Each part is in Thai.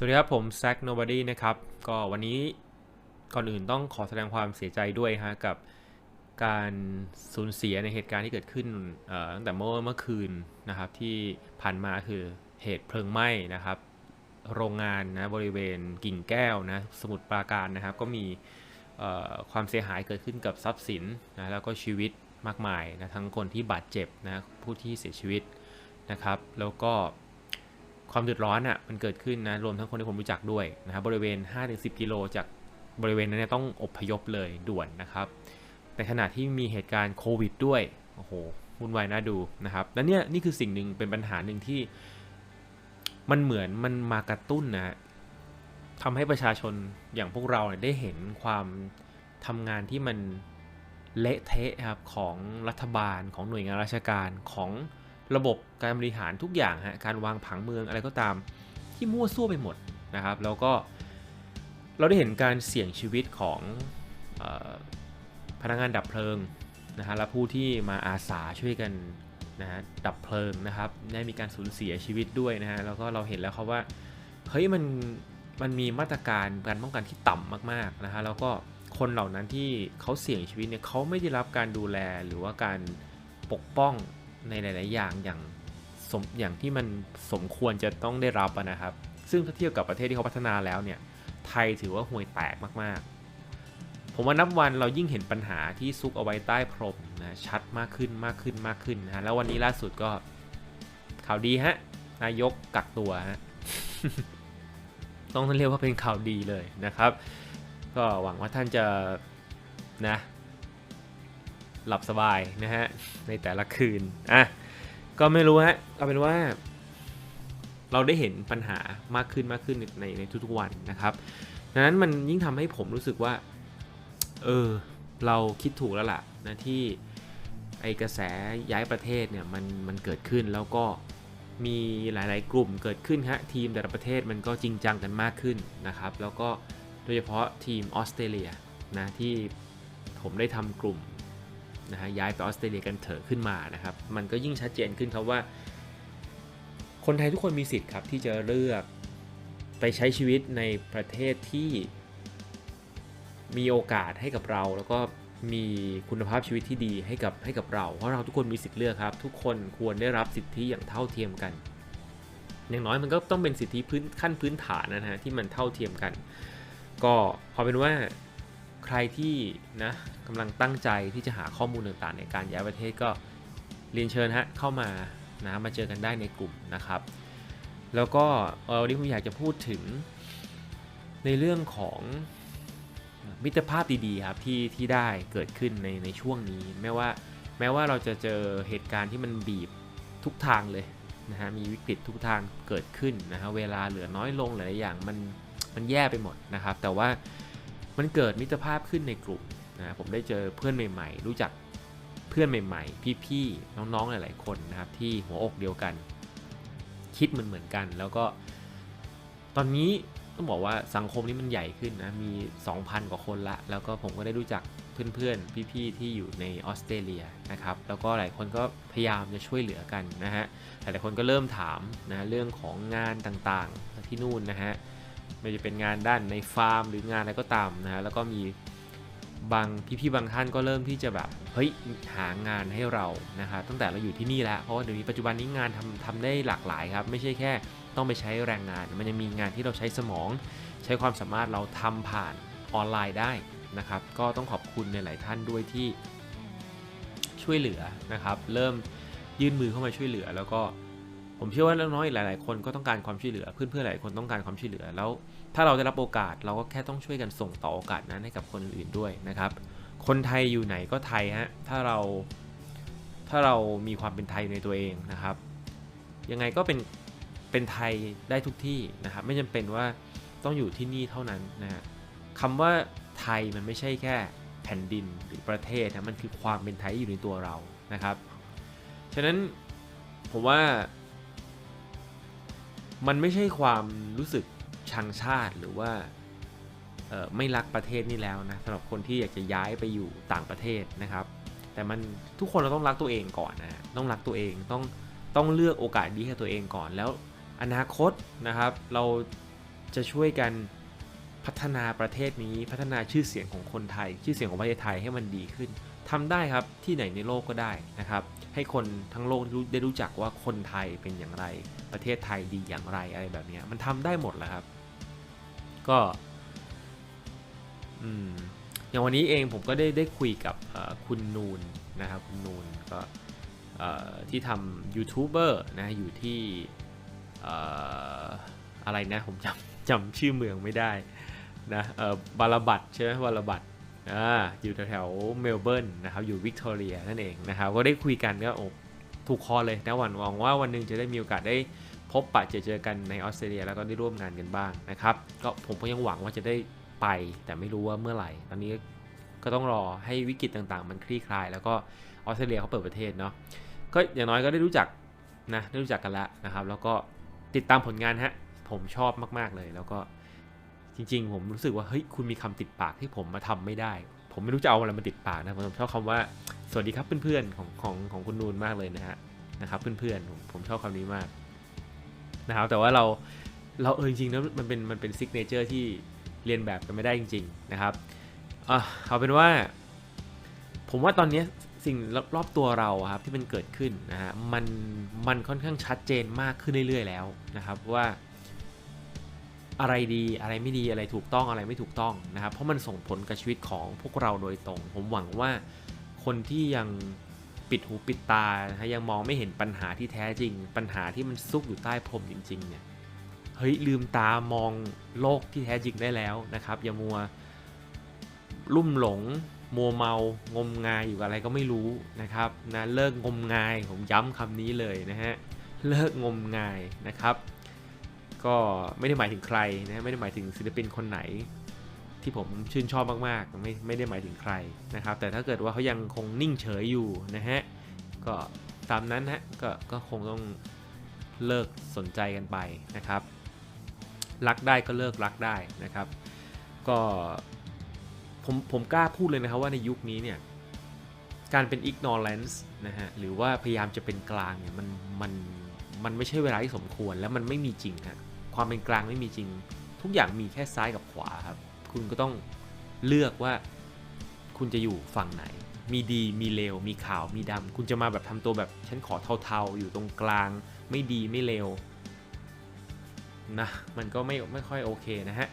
สวัสดีครับ ผมแซ k Nobody นะครับ ก็วันนี้ก่อนอื่นต้องขอแสดงความเสียใจด้วยฮะกับการสูญเสียในเหตุการณ์ที่เกิดขึ้นตั้งแต่เมื่อเมื่อคืนนะครับที่ผ่านมาคือเหตุเพลิงไหม้นะครับ โรงงานนะบริเวณกิ่งแก้วนะสมุทรปราการนะครับ ก็มีความเสียหายเกิดขึ้นกับทรัพย์สินนะแล้วก็ชีวิตมากมายนะทั้งคนที่บาดเจ็บนะผู้ที่เสียชีวิตนะครับ แล้วก็ ความเดือดร้อนอะมันเกิดขึ้นนะรวมทั้งคนที่ผมรู้จักด้วยนะครับบริเวณ 5-10 กิโลจากบริเวณนั้นเนี่ยต้องอพยพเลยด่วนนะครับในขณะที่มีเหตุการณ์โควิดด้วยโอ้โหวุ่นวายน่าดูนะครับและเนี่ยนี่คือสิ่งหนึ่งเป็นปัญหาหนึ่งที่มันเหมือนมันมากระตุ้นนะทำให้ประชาชนอย่างพวกเราเนี่ยได้เห็นความทำงานที่มันเละเทะครับของรัฐบาลของหน่วยงานราชการของ ระบบการบริหารทุกอย่างฮะการวางผังเมืองอะไรก็ตามที่มั่วซั่วไปหมดนะครับ แล้วก็เราได้เห็นการเสี่ยงชีวิตของออพนักงานดับเพลิงนะฮะและผู้ที่มาอาสาช่วยกันนะฮะดับเพลิงนะครับได้มีการสูญเสียชีวิตด้วยนะฮะแล้วก็เราเห็นแล้วครับว่าเฮ้ยมันมันมีมาตรการการป้องกันที่ต่ำมากๆนะฮะแล้วก็คนเหล่านั้นที่เขาเสี่ยงชีวิตเนี่ยเขาไม่ได้รับการดูแลหรือว่าการปกป้อง ในหลาย ๆ อย่างอย่างสมอย่างที่มันสมควรจะต้องได้รับนะครับ ซึ่งถ้าเทียบกับประเทศที่เขาพัฒนาแล้วเนี่ยไทยถือว่าห่วยแตกมาก ๆ ผมว่านับวันเรายิ่งเห็นปัญหาที่ซุกเอาไว้ใต้พรมนะชัดมากขึ้นมากขึ้นมากขึ้นนะฮะแล้ววันนี้ล่าสุดก็ข่าวดีฮะนายกกักตัวฮะต้องเรียกว่าเป็นข่าวดีเลยนะครับ ก็หวังว่าท่านจะนะ หลับสบายนะฮะในแต่ละคืนอะก็ไม่รู้ฮะเอาเป็นว่า เราได้เห็นปัญหามากขึ้นมากขึ้นในในทุกๆวันนะครับดังนั้นมันยิ่งทำให้ผมรู้สึกว่า เออ เราคิดถูกแล้วล่ะนะที่ไอกระแสย้ายประเทศเนี่ยมันมันเกิดขึ้นแล้วก็มีหลาย ๆ กลุ่มเกิดขึ้นฮะทีมแต่ละประเทศมันก็จริงจังกันมากขึ้นนะครับ แล้วก็โดยเฉพาะทีมออสเตรเลียนะที่ผมได้ทำกลุ่ม นะฮะย้ายไปออสเตรเลียกันเถอะขึ้นมานะครับ มันก็ยิ่งชัดเจนขึ้นครับว่า คนไทยทุกคนมีสิทธิ์ครับที่จะเลือกไปใช้ชีวิตในประเทศที่มีโอกาสให้กับเรา แล้วก็มีคุณภาพชีวิตที่ดีให้กับให้กับเรา เพราะเราทุกคนมีสิทธิ์เลือกครับ ทุกคนควรได้รับสิทธิอย่างเท่าเทียมกัน อย่างน้อยมันก็ต้องเป็นสิทธิพื้นขั้นพื้นฐานนะฮะที่มันเท่าเทียมกัน ก็ขอเป็นว่า ใครที่นะกำลังตั้งใจที่จะหาข้อมูลต่างๆ ในการย้ายประเทศก็เรียนเชิญฮะเข้ามานะมาเจอกันได้ในกลุ่มนะครับ แล้วก็วันนี้ผมอยากจะพูดถึงในเรื่องของมิตรภาพดีๆครับที่ที่ได้เกิดขึ้นในในช่วงนี้แม้ว่าแม้ว่าเราจะเจอเหตุการณ์ที่มันบีบทุกทางเลยนะฮะมีวิกฤตทุกทางเกิดขึ้นนะฮะเวลาเหลือน้อยลงหลายอย่างมันมันแย่ไปหมดนะครับ แต่ว่า มันเกิดมิตรภาพขึ้นในกลุ่มนะผมได้เจอเพื่อนใหม่ ๆ รู้จักเพื่อนใหม่ๆ พี่ๆ น้องๆ หลาย ๆ คนนะครับที่หัวอกเดียวกัน คิดเหมือนเหมือนกัน แล้วก็ ตอนนี้ต้องบอกว่าสังคมนี้มันใหญ่ขึ้นนะมี 2,000 กว่าคนละ แล้วก็ผมก็ได้รู้จักเพื่อนๆ พี่ๆ ที่อยู่ในออสเตรเลียนะครับ แล้วก็หลายคนก็พยายามจะช่วยเหลือกันนะฮะ หลายคนก็เริ่มถามนะเรื่องของงานต่างๆ ที่นู่นนะฮะ ไม่ว่าจะเป็นงานด้านในฟาร์ม หรืองานอะไรก็ตามนะฮะแล้วก็มีบางพี่ๆบางท่านก็เริ่มที่จะแบบเฮ้ยหางานให้เรานะครับตั้งแต่เราอยู่ที่นี่แล้วเพราะว่าเดี๋ยวนี้ปัจจุบันนี้งานทำทำได้หลากหลายครับ ไม่ใช่แค่ต้องไปใช้แรงงาน มันยังมีงานที่เราใช้สมอง ใช้ความสามารถเราทำผ่านออนไลน์ได้นะครับ ก็ต้องขอบคุณในหลายท่านด้วยที่ช่วยเหลือนะครับ เริ่มยื่นมือเข้ามาช่วยเหลือแล้วก็ ผมเชื่อว่าน้องๆอีกหลาย ๆ คนก็ต้องการความช่วยเหลือ เพื่อน ๆ หลายคนต้องการความช่วยเหลือ แล้ว ถ้าเราได้รับโอกาสเราก็แค่ต้องช่วยกันส่งต่อโอกาสนั้นให้กับคนอื่น ๆ ด้วยนะครับ คนไทยอยู่ไหนก็ไทยฮะ ถ้าเรา ถ้าเรามีความเป็นไทยในตัวเองนะครับ ยังไงก็เป็น เป็นไทยได้ทุกที่นะครับ ไม่จำเป็นว่าต้องอยู่ที่นี่เท่านั้นนะฮะคำว่าไทยมันไม่ใช่แค่แผ่นดินหรือประเทศนะ มันคือความเป็นไทยอยู่ในตัวเรา นะครับ ฉะนั้นผมว่า มันไม่ใช่ความรู้สึกชังชาติหรือว่าไม่รักประเทศนี่แล้วนะสำหรับคนที่อยากจะย้ายไปอยู่ต่างประเทศนะครับ แต่มันทุกคนเราต้องรักตัวเองก่อนนะต้องรักตัวเองต้องต้องเลือกโอกาสดีให้ตัวเองก่อนแล้ว อนาคตนะครับ เราจะช่วยกันพัฒนาประเทศนี้พัฒนาชื่อเสียงของคนไทย ชื่อเสียงของประเทศไทยให้มันดีขึ้น ทำได้ครับที่ไหนในโลกก็ได้นะครับ ให้คนทั้งโลกได้รู้จักว่าคนไทยเป็นอย่างไร ประเทศไทยดีอย่างไรอะไรแบบนี้มันทำได้หมดแหละครับ ก็อืมอย่างวันนี้เองผมก็ได้ได้คุยกับคุณนูนนะครับคุณนูนก็ที่ทำยูทูบเบอร์นะอยู่ที่ออะไรนะผมจำจำชื่อเมืองไม่ได้นะบาลบัตใช่ไหมบาลบัต อ่าอยู่แถวๆเมลเบิร์นนะครับอยู่วิกตอเรียนั่นเองนะครับก็ได้คุยกันก็โอ้ถูกคอเลยนะหวันหวังว่าวันหนึ่งจะได้มีโอกาสได้พบปะเจอเจอกันในออสเตรเลียแล้วก็ได้ร่วมงานกันบ้างนะครับก็ผมก็ยังหวังว่าจะได้ไปแต่ไม่รู้ว่าเมื่อไหร่ ตอนนี้ก็ต้องรอให้วิกฤตต่างๆ มันคลี่คลาย แล้วก็ออสเตรเลียเขาเปิดประเทศเนาะก็อย่างน้อยก็ได้รู้จักนะได้รู้จักกันแล้วนะครับ แล้วก็ติดตามผลงานฮะผมชอบมากๆเลย แล้วก็ จริง ๆ ผมรู้สึกว่าเฮ้ยคุณมีคำติดปากที่ผมมาทำไม่ได้ ผมไม่รู้จะเอาอะไรมาติดปากนะผมชอบคำว่าสวัสดีครับเพื่อนๆของของของคุณนูนมากเลยนะฮะนะครับเพื่อนๆผมผมชอบคำนี้มากนะครับแต่ว่าเราเราเออจริงๆแล้วมันเป็นมันเป็นซิกเนเจอร์ที่เรียนแบบกันไม่ได้จริง ๆนะครับอะเอาเป็นว่า ผมว่าตอนนี้สิ่งรอบตัวเราครับที่มันเกิดขึ้นนะฮะมันมันค่อนข้างชัดเจนมากขึ้นเรื่อยๆแล้วนะครับว่า อะไรดีอะไรไม่ดีอะไรถูกต้องอะไรไม่ถูกต้องนะครับ เพราะมันส่งผลกับชีวิตของพวกเราโดยตรง ผมหวังว่าคนที่ยังปิดหูปิดตานะฮะยังมองไม่เห็นปัญหาที่แท้จริง ปัญหาที่มันซุกอยู่ใต้พรมจริงๆเนี่ยเฮ้ยลืมตามองโลกที่แท้จริงได้แล้วนะครับ อย่ามัวลุ่มหลงมัวเมางมงายอยู่กับอะไรก็ไม่รู้นะครับนะเลิกงมงายผมย้ำคำนี้เลยนะฮะเลิกงมงายนะครับ ก็ไม่ได้หมายถึงใครนะไม่ได้หมายถึงศิลปินคนไหน ที่ผมชื่นชอบมากๆ ไม่ไม่ได้หมายถึงใครนะครับ แต่ถ้าเกิดว่าเขายังคงนิ่งเฉยอยู่นะฮะก็ตามนั้นฮะก็ก็คงต้องเลิกสนใจกันไปนะครับ รักได้ก็เลิกรักได้นะครับ ก็ผมผมกล้าพูดเลยนะครับว่าในยุคนี้เนี่ยการเป็น ignorance นะฮะหรือว่าพยายามจะเป็นกลางเนี่ยมันมัน มันไม่ใช่เวลาที่สมควรแล้วมันไม่มีจริงฮะความเป็นกลางไม่มีจริง ทุกอย่างมีแค่ซ้ายกับขวาครับ คุณก็ต้องเลือกว่าคุณจะอยู่ฝั่งไหน มีดีมีเลวมีขาวมีดำคุณจะมาแบบทำตัวแบบฉันขอเทาๆ อยู่ตรงกลาง ไม่ดีไม่เลวนะมันก็ไม่ไม่ค่อยโอเคนะฮะ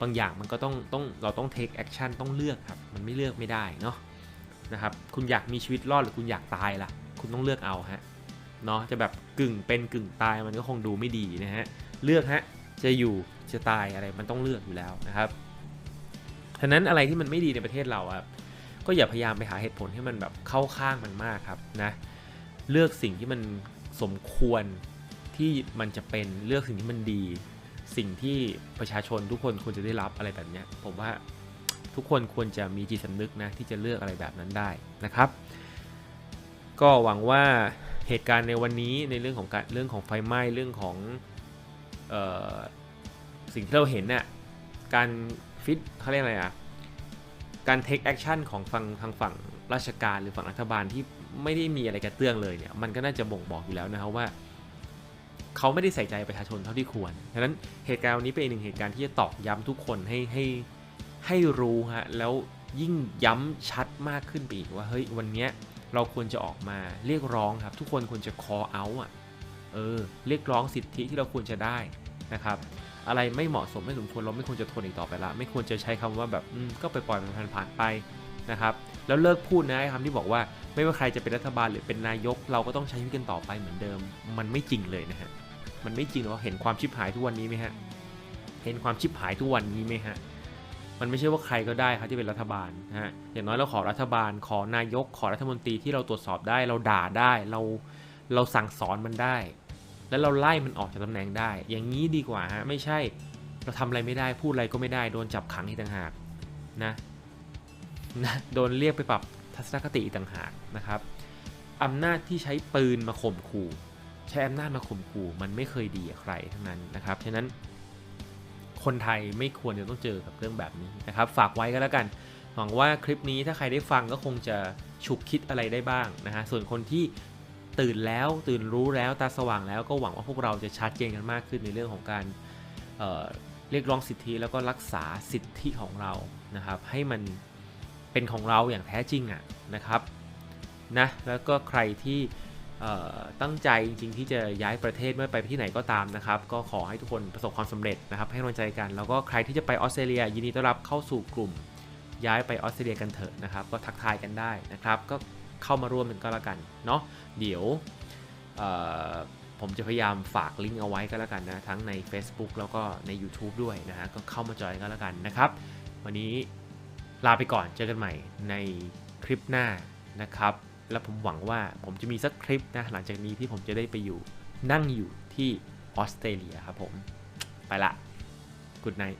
บางอย่างมันก็ต้องต้องเราต้อง take action ต้องเลือกครับมันไม่เลือกไม่ได้เนาะนะครับคุณอยากมีชีวิตรอดหรือคุณอยากตายล่ะ คุณต้องเลือกเอาฮะ เนาะจะแบบกึ่งเป็นกึ่งตายมันก็คงดูไม่ดีนะฮะเลือกฮะจะอยู่จะตายอะไรมันต้องเลือกอยู่แล้วนะครับฉะนั้นอะไรที่มันไม่ดีในประเทศเราครับก็อย่าพยายามไปหาเหตุผลให้มันแบบเข้าข้างมันมากครับนะเลือกสิ่งที่มันสมควรที่มันจะเป็นเลือกสิ่งที่มันดี สิ่งที่ประชาชนทุกคนควรจะได้รับอะไรแบบเนี้ยผมว่าทุกคนควรจะมีจิตสำนึกนะที่จะเลือกอะไรแบบนั้นได้นะครับ ก็หวังว่า เหตุการณ์ในวันนี้ในเรื่องของการเรื่องของไฟไหม้เรื่องของออสิ่งที่เราเห็นน่ะการฟิตเขาเรียกอะไรอะการเทคแอคชั่นของฝั่งทางฝั่งราชการหรือฝั่งรัฐบาลที่ไม่ได้มีอะไรกระเตื้องเลยเนี่ยมันก็น่าจะบ่งบอกอยู่แล้วนะครับว่า เขาไม่ได้ใส่ใจประชาชนเท่าที่ควรดังนั้นเหตุการณ์วันนี้เป็นอีกหนึ่งเหตุการณ์ที่จะตอกย้ำทุกคนให้ให้ให้รู้ฮะแล้วยิ่งย้ำชัดมากขึ้นไปอีกว่าเฮ้ยวันเนี้ย เราควรจะออกมาเรียกร้องครับ ทุกคนควรจะ call out อะเออเรียกร้องสิทธิที่เราควรจะได้นะครับ อะไรไม่เหมาะสมไม่สมควรเราไม่ควรจะทนอีกต่อไปละ ไม่ควรจะใช้คำว่าแบบอืมก็ไปปล่อยมันผ่านๆไปนะครับ แล้วเลิกพูดนะคำที่บอกว่าไม่ว่าใครจะเป็นรัฐบาลหรือเป็นนายก เราก็ต้องใช้ชีวิตกันต่อไปเหมือนเดิม มันไม่จริงเลยนะฮะมันไม่จริงหรอกเห็นความชิบหายทุกวันนี้ไหมฮะเห็นความชิบหายทุกวันนี้ไหมฮะ มันไม่ใช่ว่าใครก็ได้ครับที่เป็นรัฐบาลนะฮะอย่างน้อยเราขอรัฐบาล ขอนายกขอรัฐมนตรีที่เราตรวจสอบได้ เราด่าได้เราเราสั่งสอนมันได้ แล้วเราไล่มันออกจากตำแหน่งได้ อย่างนี้ดีกว่าฮะไม่ใช่เราทำอะไรไม่ได้พูดอะไรก็ไม่ได้โดนจับขังอีกต่างหากนะนะโดนเรียกไปปรับทัศนคติอีกต่างหากนะครับอำนาจที่ใช้ปืนมาข่มขู่ใช้อำนาจมาข่มขู่มันไม่เคยดีกับใครทั้งนั้นนะครับฉะนั้น คนไทยไม่ควรจะต้องเจอกับเรื่องแบบนี้นะครับ ฝากไว้ก็แล้วกัน หวังว่าคลิปนี้ถ้าใครได้ฟังก็คงจะฉุกคิดอะไรได้บ้างนะฮะ ส่วนคนที่ตื่นแล้วตื่นรู้แล้วตาสว่างแล้วก็หวังว่าพวกเราจะชัดเจนกันมากขึ้นในเรื่องของการเรียกร้องสิทธิแล้วก็รักษาสิทธิของเรานะครับ ให้มันเป็นของเราอย่างแท้จริงอะนะครับนะแล้วก็ใครที่ ตั้งใจจริงๆที่จะย้ายประเทศไม่ไปที่ไหนก็ตามนะครับ ก็ขอให้ทุกคนประสบความสำเร็จนะครับ ให้กำลังใจกัน แล้วก็ใครที่จะไปออสเตรเลียยินดีต้อนรับเข้าสู่กลุ่ม ย้ายไปออสเตรเลียกันเถอะนะครับ ก็ทักทายกันได้นะครับ ก็เข้ามาร่วมกันก็แล้วกันเนาะเดี๋ยวผมจะพยายามฝากลิงก์เอาไว้ก็แล้วกันนะ ทั้งใน Facebook แล้วก็ใน YouTube ด้วยนะฮะก็เข้ามาจอยก็แล้วกันนะครับ วันนี้ลาไปก่อนเจอกันใหม่ในคลิปหน้านะครับ และผมหวังว่าผมจะมีสักคลิปนะหลังจากนี้ที่ผมจะได้ไปอยู่นั่งอยู่ที่ออสเตรเลียครับผม ไปละ Good night